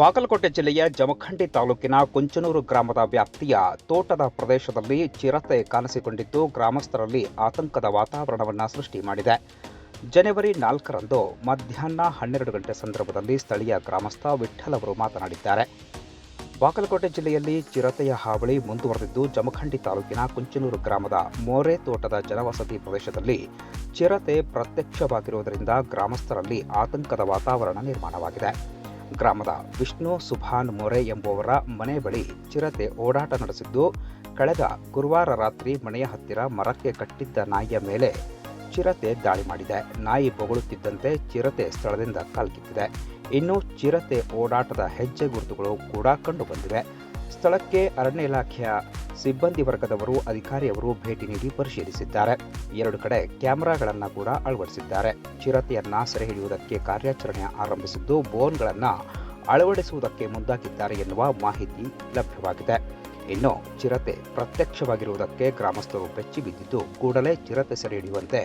ಬಾಗಲಕೋಟೆ ಜಿಲ್ಲೆಯ ಜಮಖಂಡಿ ತಾಲೂಕಿನ ಕುಂಚನೂರು ಗ್ರಾಮದ ವ್ಯಾಪ್ತಿಯ ತೋಟದ ಪ್ರದೇಶದಲ್ಲಿ ಚಿರತೆ ಕಾಣಿಸಿಕೊಂಡಿದ್ದು, ಗ್ರಾಮಸ್ಥರಲ್ಲಿ ಆತಂಕದ ವಾತಾವರಣವನ್ನು ಸೃಷ್ಟಿ ಮಾಡಿದೆ. ಜನವರಿ ನಾಲ್ಕರಂದು ಮಧ್ಯಾಹ್ನ ಹನ್ನೆರಡು ಗಂಟೆ ಸಂದರ್ಭದಲ್ಲಿ ಸ್ಥಳೀಯ ಗ್ರಾಮಸ್ಥ ವಿಠಲ್ ಅವರು ಮಾತನಾಡಿದ್ದಾರೆ. ಬಾಗಲಕೋಟೆ ಜಿಲ್ಲೆಯಲ್ಲಿ ಚಿರತೆಯ ಹಾವಳಿ ಮುಂದುವರೆದಿದ್ದು, ಜಮಖಂಡಿ ತಾಲೂಕಿನ ಕುಂಚನೂರು ಗ್ರಾಮದ ಮೋರೆ ತೋಟದ ಜನವಸತಿ ಪ್ರದೇಶದಲ್ಲಿ ಚಿರತೆ ಪ್ರತ್ಯಕ್ಷವಾಗಿರುವುದರಿಂದ ಗ್ರಾಮಸ್ಥರಲ್ಲಿ ಆತಂಕದ ವಾತಾವರಣ ನಿರ್ಮಾಣವಾಗಿದೆ. ಗ್ರಾಮದ ವಿಷ್ಣು ಸುಭಾನ್ ಮೊರೆ ಎಂಬುವರ ಮನೆ ಬಳಿ ಚಿರತೆ ಓಡಾಟ ನಡೆಸಿದ್ದು, ಕಳೆದ ಗುರುವಾರ ರಾತ್ರಿ ಮನೆಯ ಹತ್ತಿರ ಮರಕ್ಕೆ ಕಟ್ಟಿದ್ದ ನಾಯಿಯ ಮೇಲೆ ಚಿರತೆ ದಾಳಿ ಮಾಡಿದೆ. ನಾಯಿ ಬೊಗಳುತ್ತಿದ್ದಂತೆ ಚಿರತೆ ಸ್ಥಳದಿಂದ ಕಾಲ್ಕಿತ್ತಿದೆ ಇನ್ನು ಚಿರತೆ ಓಡಾಟದ ಹೆಜ್ಜೆ ಗುರುತುಗಳು ಕೂಡ ಕಂಡುಬಂದಿವೆ ಸ್ಥಳಕ್ಕೆ ಅರಣ್ಯ ಇಲಾಖೆಯ ಸಿಬ್ಬಂದಿ ವರ್ಗದವರು, ಅಧಿಕಾರಿಯವರು ಭೇಟಿ ನೀಡಿ ಪರಿಶೀಲಿಸಿದ್ದಾರೆ. ಎರಡು ಕಡೆ ಕ್ಯಾಮೆರಾಗಳನ್ನು ಕೂಡ ಅಳವಡಿಸಿದ್ದಾರೆ. ಚಿರತೆಯನ್ನ ಸೆರೆ ಹಿಡಿಯುವುದಕ್ಕೆ ಕಾರ್ಯಾಚರಣೆ ಆರಂಭಿಸಿದ್ದು, ಬೋನ್ಗಳನ್ನು ಅಳವಡಿಸುವುದಕ್ಕೆ ಮುಂದಾಗಿದ್ದಾರೆ ಎನ್ನುವ ಮಾಹಿತಿ ಲಭ್ಯವಾಗಿದೆ. ಇನ್ನು ಚಿರತೆ ಪ್ರತ್ಯಕ್ಷವಾಗಿರುವುದಕ್ಕೆ ಗ್ರಾಮಸ್ಥರು ಬೆಚ್ಚಿ ಬಿದ್ದಿದ್ದು, ಕೂಡಲೇ ಚಿರತೆ ಸೆರೆ ಹಿಡಿಯುವಂತೆ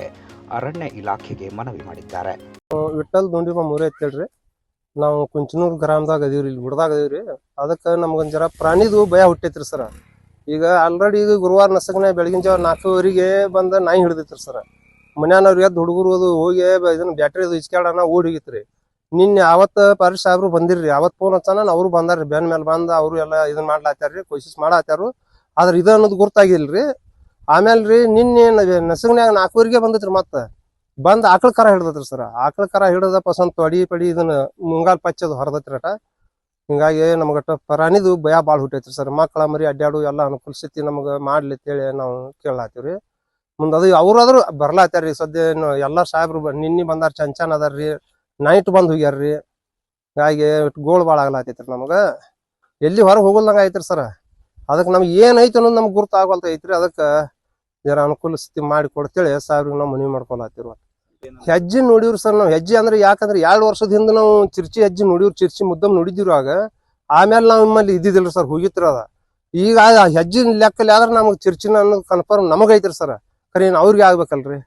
ಅರಣ್ಯ ಇಲಾಖೆಗೆ ಮನವಿ ಮಾಡಿದ್ದಾರೆ. ವಿಠಲ್ ನಾವು ಕುಂಚನೂರ್ ಗ್ರಾಮದಾಗ ಅದೀವ್ರಿ, ಇಲ್ಲಿ ಗುಡ್ದಾಗ ಅದೀವ್ರಿ. ಅದಕ್ಕೆ ನಮ್ಗೊಂದ್ ಜರ ಪ್ರಾಣಿದು ಭಯ ಹುಟ್ಟೈತ್ರಿ ಸರ. ಈಗ ಆಲ್ರೆಡಿ ಈಗ ಗುರುವಾರ ನಸಗನೆ ಬೆಳಗಿನ ಜಾವ ನಾಲ್ಕೂವರೆಗೆ ಬಂದ ನಾಯಿ ಹಿಡಿದೈತ್ರಿ ಸರ. ಮನ್ಯಾನವ್ರಿಗೆ ಎದ್ದು ಹುಡುಗರು ಅದು ಹೋಗಿ ಇದನ್ನ ಬ್ಯಾಟ್ರಿ ಅದು ಇಚ್ಕ್ಯಾಡನ ಓಡಿ ಹೋಗಿತ್ರಿ. ನಿನ್ನೆ ಅವತ್ತ ಪಾರಿ ಸಾಹೇಬ್ರು ಬಂದಿರ್ರಿ. ಅವತ್ತು ಫೋನ್ ಹಚ್ಚಾನ ಅವ್ರು ಬಂದಾರ್ರಿ. ಬೆನ್ ಮೇಲೆ ಬಂದ ಅವರು ಎಲ್ಲ ಇದನ್ನ ಮಾಡ್ಲಾತಾರ್ರಿ ಕೋಶಿಸ್ ಮಾಡಾತಾರು ಆದ್ರೆ ಇದು ಅನ್ನೋದು ಗುರ್ತಾಗಿಲ್ರಿ. ಆಮೇಲೆ ರೀ ನಿನ್ನೆ ನಸಗನ್ಯಾಗ ನಾಲ್ಕೂವರೆಗೆ ಬಂದೈತ್ರಿ ಮತ್ತ. ಬಂದ್ ಆಕಳ ಕರ ಹಿಡ್ದತ್ರಿ ಸರ್. ಆಕಳ ಕರ ಹಿಡ್ದಪ್ಪ ಸ್ವಲ್ಪ ತೊಡಿ ಪಡಿ ಇದನ್ನ ಮುಂಗಾಲ್ ಪಚ್ಚದು ಹೊರದತ್ರಿ ಅಟ. ಹಿಂಗಾಗಿ ನಮಗಟ್ಟ ಪ್ರಾಣಿದು ಭಯ ಭಾಳ ಹುಟ್ಟೈತ್ರಿ ಸರ್. ಮಕ್ಕಳ ಮರಿ ಅಡ್ಡಾಡು ಎಲ್ಲ ಅನುಕೂಲ ಸ್ಥಿತಿ ನಮಗ ಮಾಡ್ಲಿ ಅಂತೇಳಿ ನಾವು ಕೇಳಾತೀವ್ರಿ ಮುಂದೆ ಅದು ಅವ್ರಾದ್ರೂ ಬರ್ಲಾತಾರ ರೀ ಸದ್ಯ ಎಲ್ಲಾ ಸಾಹೇಬ್ರು ನಿನ್ನೆ ಬಂದಾರ ಚಂಚನ್ ಅದಾರ್ರಿ. ನೈಟ್ ಬಂದ್ ಹೋಗ್ಯಾರ್ರಿ. ಹಿಂಗಾಗಿ ಗೋಳ್ ಭಾಳ ಆಗ್ಲಾತೈತ್ರಿ ನಮಗ. ಎಲ್ಲಿ ಹೊರಗೆ ಹೋಗಲ್ದಂಗ ಐತ್ರಿ ಸರ್. ಅದಕ್ಕೆ ನಮ್ಗೆ ಐತಿ ಅನ್ನೋದು ನಮ್ಗೆ ಗುರ್ತಾಗಲ್ತ ಐತ್ರಿ ಅದಕ್ಕೆ ಜರ ಅನುಕೂಲ ಸ್ಥಿತಿ ಮಾಡಿ ಕೊಡ್ತೇಳಿ ಸಾಹೇಬ್ರಿಗೆ ನಾವು ಮನವಿ ಮಾಡ್ಕೊಳತ್ತೀವಿ ಹೆಜ್ಜೆ ನೋಡಿವ್ರಿ ಸರ್ ನಾವು. ಹೆಜ್ಜೆ ಅಂದ್ರೆ ಯಾಕಂದ್ರೆ ಎರಡು ವರ್ಷದ ಹಿಂದೆ ನಾವು ಚಿರ್ಚಿ ಹೆಜ್ಜೆ ನೋಡಿವ್ರಿ, ಚಿರ್ಚಿ ಮುದ್ದಮ್ ನೋಡಿದಿವ್ರಿ ಆಗ. ಆಮೇಲೆ ನಾವು ನಿಮ್ಮಲ್ಲಿ ಇದ್ದಿದ್ದಿಲ್ರಿ ಸರ್, ಹೋಗಿತ್ರ ಅದ. ಈಗ ಹೆಜ್ಜಿನ ಹೆಜ್ಜೆ ಲೆಕ್ಕಲ್ಲಿ ಆದ್ರೆ ನಮಗೆ ಚಿರ್ಚಿನ ಅನ್ನೋದು ಕನ್ಫರ್ಮ್ ನಮಗೈತ್ರಿ ಸರ್. ಖರೆ ಅವ್ರಿಗೆ ಆಗ್ಬೇಕಲ್ರಿ.